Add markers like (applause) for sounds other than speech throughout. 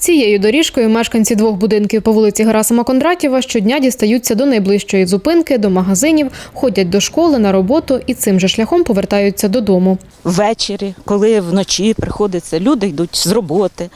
Цією доріжкою мешканці двох будинків по вулиці Герасима Кондратєва щодня дістаються до найближчої зупинки, до магазинів, ходять до школи на роботу і цим же шляхом повертаються додому. Ввечері, коли вночі приходиться, люди йдуть з роботи,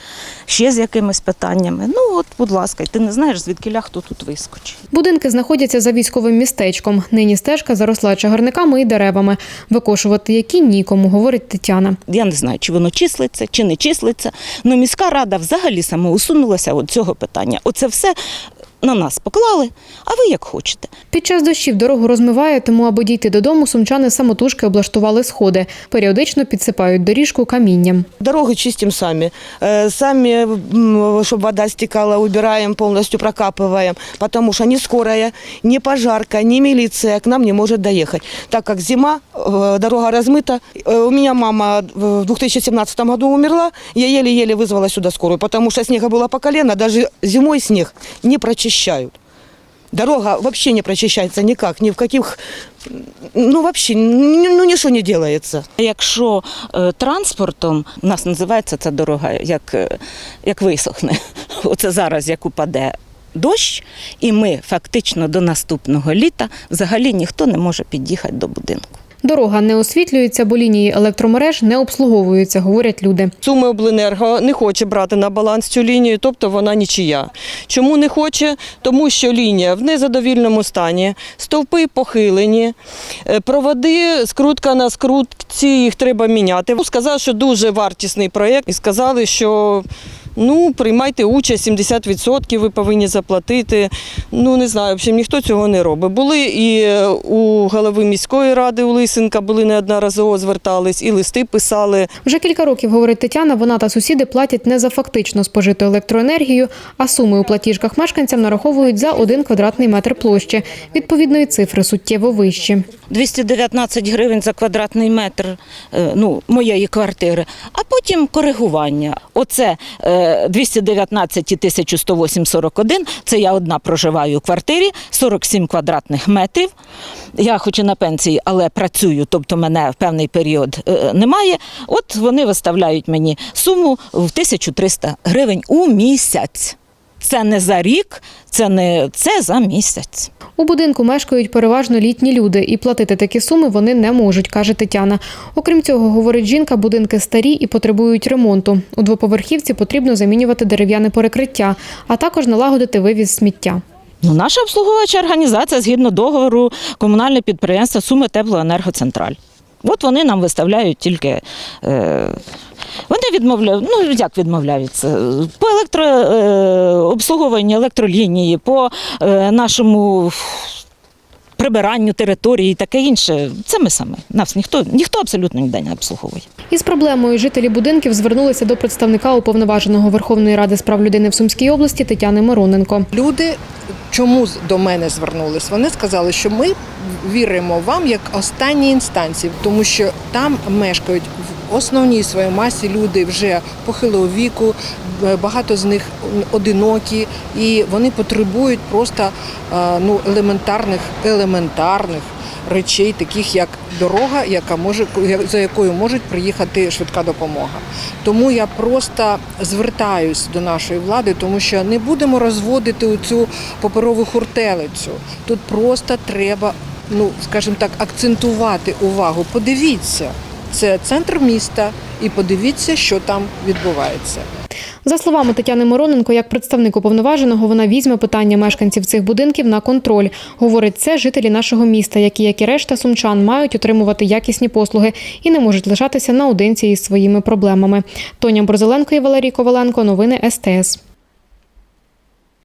ще з якимись питаннями. Ну от, будь ласка, ти не знаєш, звідки хто тут вискочить. Будинки знаходяться за військовим містечком. Нині стежка заросла чагарниками і деревами, викошувати які нікому, говорить Тетяна. Я не знаю, чи воно числиться, чи не числиться. Ну міська рада взагалі самоусунулася от цього питання. Оце все на нас поклали, а ви як хочете. Під час дощів дорогу розмиває, тому аби дійти додому, сумчани самотужки облаштували сходи. Періодично підсипають доріжку камінням. Дороги чистим сами. Э, Сами, чтобы вода стекала, убираем, полностью прокапываем. Потому что ни скорая, ни пожарка, ни милиция к нам не может доехать. Так как зима, э, дорога размыта. Э, У меня мама в 2017 году умерла. Я еле-еле вызвала сюда скорую, потому что снега было по колено. Даже зимой снег не прочищают. Дорога вообще не прочищается никак, ни в каких... Ну, вообще, ну, ничего не делается. Якщо е, транспортом, у нас називається ця дорога, як, е, як висохне, (laughs) оце зараз як упаде дощ, і ми фактично до наступного літа взагалі ніхто не може під'їхати до будинку. Дорога не освітлюється, бо лінії електромереж не обслуговуються, говорять люди. Суми обленерго не хоче брати на баланс цю лінію, тобто вона нічия. Чому не хоче? Тому що лінія в незадовільному стані, стовпи похилені, е, проводи, скрутка на скрутці, їх треба міняти. Сказав, що дуже вартісний проєкт, і сказали, що ну, приймайте участь, 70% ви повинні заплатити. Ну, не знаю, в общем, ніхто цього не робить. Були і е, у голови міської ради у Лисенка, були неодноразово звертались, і листи писали. Вже кілька років, говорить Тетяна, вона та сусіди платять не за фактично спожиту електроенергію, а суми у платіжках мешканцям нараховують за один квадратний метр площі. Відповідної цифри суттєво вищі. 219 гривень за квадратний метр е, ну, моєї квартири, а потім коригування. Оце е, 219 і 1108,41, це я одна проживаю у квартирі, 47 квадратних метрів. Я хоч і на пенсії, але працюю, тобто мене в певний період е, немає. От вони виставляють мені суму в 1300 гривень у місяць. Це не за рік, це не це за місяць. У будинку мешкають переважно літні люди, і платити такі суми вони не можуть, каже Тетяна. Окрім цього, говорить жінка, будинки старі і потребують ремонту. У двоповерхівці потрібно замінювати дерев'яне перекриття, а також налагодити вивіз сміття. Ну, наша обслуговуюча організація згідно договору комунальне підприємство Суми Теплоенергоцентраль. От вони нам виставляють тільки. Е, вони відмовляють, ну як відмовляються? Електро, е, обслуговуванню електролінії, по е, нашому прибиранню території і таке інше. Це ми самі. Нас ніхто, ніхто абсолютно ніде не обслуговує. Із проблемою жителі будинків звернулися до представника уповноваженого Верховної ради з прав людини в Сумській області Тетяни Мироненко. Люди чому з- до мене звернулись? Вони сказали, що ми віримо вам як останній інстанції, тому що там мешкають в основній своїй масі люди вже похилого віку, багато з них одинокі, і вони потребують просто е, ну, елементарних, елементарних речей, таких як дорога, яка може за якою можуть приїхати швидка допомога. Тому я просто звертаюсь до нашої влади, тому що не будемо розводити цю паперову хуртелицю. Тут просто треба, ну скажімо так, акцентувати увагу. Подивіться, це центр міста, і подивіться, що там відбувається. За словами Тетяни Мироненко, як представник уповноваженого, вона візьме питання мешканців цих будинків на контроль. Говорить, це жителі нашого міста, які, як і решта сумчан, мають отримувати якісні послуги і не можуть лишатися наодинці із своїми проблемами. Тоня Борзеленко і Валерій Коваленко. Новини СТС.